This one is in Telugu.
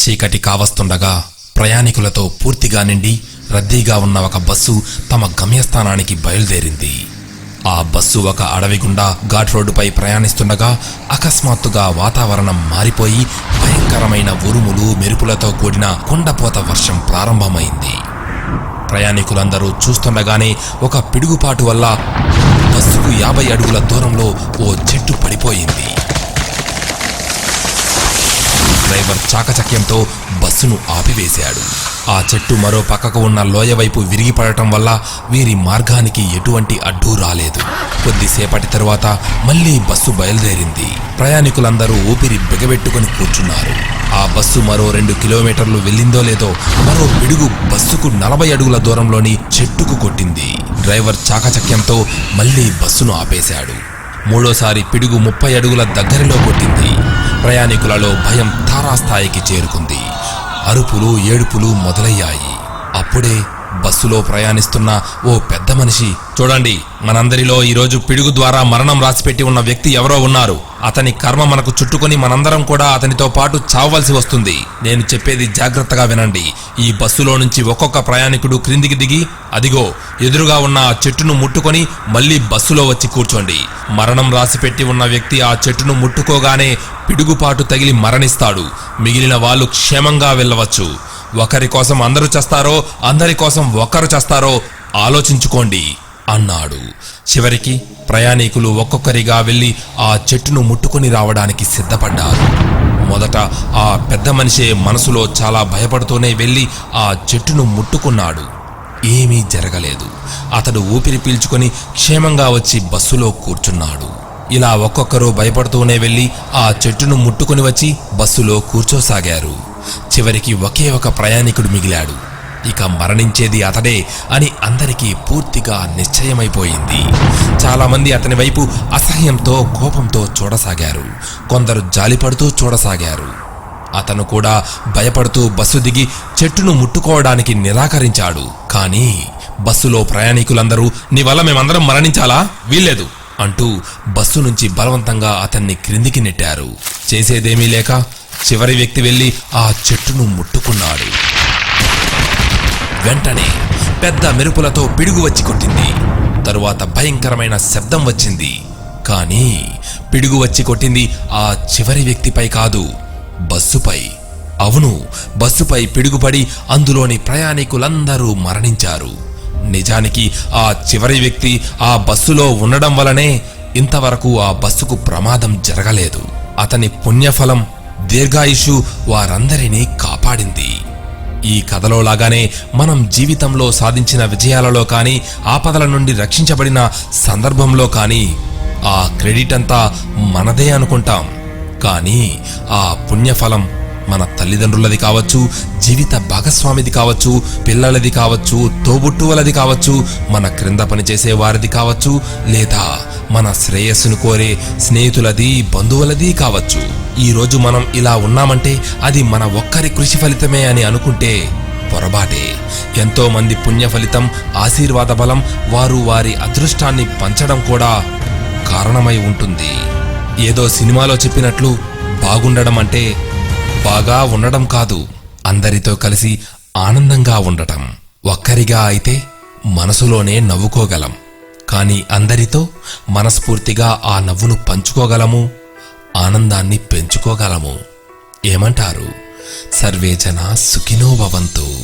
చీకటి కావస్తుండగా ప్రయాణికులతో పూర్తిగా నిండి రద్దీగా ఉన్న ఒక బస్సు తమ గమ్యస్థానానికి బయలుదేరింది. ఆ బస్సు ఒక అడవి గుండా ఘాట్ రోడ్డుపై ప్రయాణిస్తుండగా అకస్మాత్తుగా వాతావరణం మారిపోయి భయంకరమైన ఉరుములు మెరుపులతో కూడిన కొండపోత వర్షం ప్రారంభమైంది. ప్రయాణికులందరూ చూస్తుండగానే ఒక పిడుగుపాటు వల్ల బస్సుకు యాభై అడుగుల దూరంలో ఓ చెట్టు పడిపోయింది. డ్రైవర్ చాకచక్యంతో బస్సును ఆపివేశాడు. ఆ చెట్టు మరో పక్కకు ఉన్న లోయ వైపు విరిగిపడటం వల్ల వీరి మార్గానికి ఎటువంటి అడ్డు రాలేదు. కొద్దిసేపటి తరువాత మళ్ళీ బస్సు బయలుదేరింది. ప్రయాణికులందరూ ఊపిరి బిగబెట్టుకుని కూర్చున్నారు. ఆ బస్సు మరో రెండు కిలోమీటర్లు వెళ్ళిందో లేదో మరో పిడుగు బస్సుకు నలభై అడుగుల దూరంలోని చెట్టుకు కొట్టింది. డ్రైవర్ చాకచక్యంతో మళ్ళీ బస్సును ఆపేశాడు. మూడోసారి పిడుగు ముప్పై అడుగుల దగ్గరలో కొట్టింది. ప్రయాణికులలో భయం తారాస్థాయికి చేరుకుంది. అరుపులు ఏడుపులు మొదలయ్యాయి. అప్పుడే బస్సులో ప్రయాణిస్తున్న ఓ పెద్ద మనిషి చూడండి మనందరిలో ఈరోజు పిడుగు ద్వారా మరణం రాసిపెట్టి ఉన్న వ్యక్తి ఎవరో ఉన్నారు. అతని కర్మ మనకు చుట్టుకొని మనందరం కూడా అతనితో పాటు చావవలసి వస్తుంది. నేను చెప్పేది జాగ్రత్తగా వినండి. ఈ బస్సులో నుంచి ఒక్కొక్క ప్రయాణికుడు క్రిందికి దిగి అదిగో ఎదురుగా ఉన్న ఆ చెట్టును ముట్టుకొని మళ్ళీ బస్సులో వచ్చి కూర్చోండి. మరణం రాసిపెట్టి ఉన్న వ్యక్తి ఆ చెట్టును ముట్టుకోగానే పిడుగుపాటు తగిలి మరణిస్తాడు. మిగిలిన వాళ్ళు క్షేమంగా వెళ్ళవచ్చు. ఒకరి కోసం అందరూ చేస్తారో అందరి కోసం ఒకరు చేస్తారో ఆలోచించుకోండి అన్నాడు. చివరికి ప్రయాణికులు ఒక్కొక్కరిగా వెళ్ళి ఆ చెట్టును ముట్టుకొని రావడానికి సిద్ధపడ్డారు. మొదట ఆ పెద్ద మనిషే మనసులో చాలా భయపడుతూనే వెళ్ళి ఆ చెట్టును ముట్టుకున్నాడు. ఏమీ జరగలేదు. అతడు ఊపిరి పీల్చుకొని క్షేమంగా వచ్చి బస్సులో కూర్చున్నాడు. ఇలా ఒక్కొక్కరు భయపడుతూనే వెళ్ళి ఆ చెట్టును ముట్టుకుని వచ్చి బస్సులో కూర్చోసాగారు. చివరికి ఒకే ఒక ప్రయాణికుడు మిగిలాడు. ఇక మరణించేది అతడే అని అందరికీ పూర్తిగా నిశ్చయమైపోయింది. చాలామంది అతని వైపు అసహ్యంతో కోపంతో చూడసాగారు. కొందరు జాలిపడుతూ చూడసాగారు. అతను కూడా భయపడుతూ బస్సు దిగి చెట్టును ముట్టుకోవడానికి నిరాకరించాడు. కానీ బస్సులో ప్రయాణికులందరూ నీ వల్ల మేమందరం మరణించాలా? వీల్లేదు అంటూ బస్సు నుంచి బలవంతంగా అతన్ని క్రిందికి నెట్టారు. చేసేదేమీ లేక చివరి వ్యక్తి వెళ్ళి ఆ చెట్టును ముట్టుకున్నాడు. వెంటనే పెద్ద మెరుపులతో పిడుగు వచ్చి కొట్టింది. తరువాత భయంకరమైన శబ్దం వచ్చింది. కానీ పిడుగు వచ్చి కొట్టింది ఆ చివరి వ్యక్తిపై కాదు బస్సుపై. అవును బస్సుపై పిడుగుపడి అందులోని ప్రయాణికులందరూ మరణించారు. నిజానికి ఆ చివరి వ్యక్తి ఆ బస్సులో ఉండడం వలనే ఇంతవరకు ఆ బస్సుకు ప్రమాదం జరగలేదు. అతని పుణ్యఫలం దీర్ఘాయుషు వారందరినీ కాపాడింది. ఈ కథలో లాగానే మనం జీవితంలో సాధించిన విజయాలలో కానీ ఆపదల నుండి రక్షించబడిన సందర్భంలో కానీ ఆ క్రెడిట్ అంతా మనదే అనుకుంటాం. కానీ ఆ పుణ్యఫలం మన తల్లిదండ్రులది కావచ్చు జీవిత భాగస్వామిది కావచ్చు పిల్లలది కావచ్చు తోబుట్టువులది కావచ్చు మన క్రింద పనిచేసే వారిది కావచ్చు లేదా మన శ్రేయస్సును కోరే స్నేహితులది బంధువులది కావచ్చు. ఈరోజు మనం ఇలా ఉన్నామంటే అది మన ఒక్కరి కృషి ఫలితమే అని అనుకుంటే పొరబాటే ఎంతో మంది పుణ్య ఫలితం ఆశీర్వాద బలం వారు వారి అదృష్టాన్ని పంచడం కూడా కారణమై ఉంటుంది. ఏదో సినిమాలో చెప్పినట్లు బాగుండడం అంటే బాగా ఉండడం కాదు అందరితో కలిసి ఆనందంగా ఉండటం. ఒక్కరిగా అయితే మనసులోనే నవ్వుకోగలం. కానీ అందరితో మనస్ఫూర్తిగా ఆ నవ్వును పంచుకోగలము ఆనందాన్ని పెంచుకోగలము. ఏమంటారు? సర్వే జన సుఖినో భవంతు.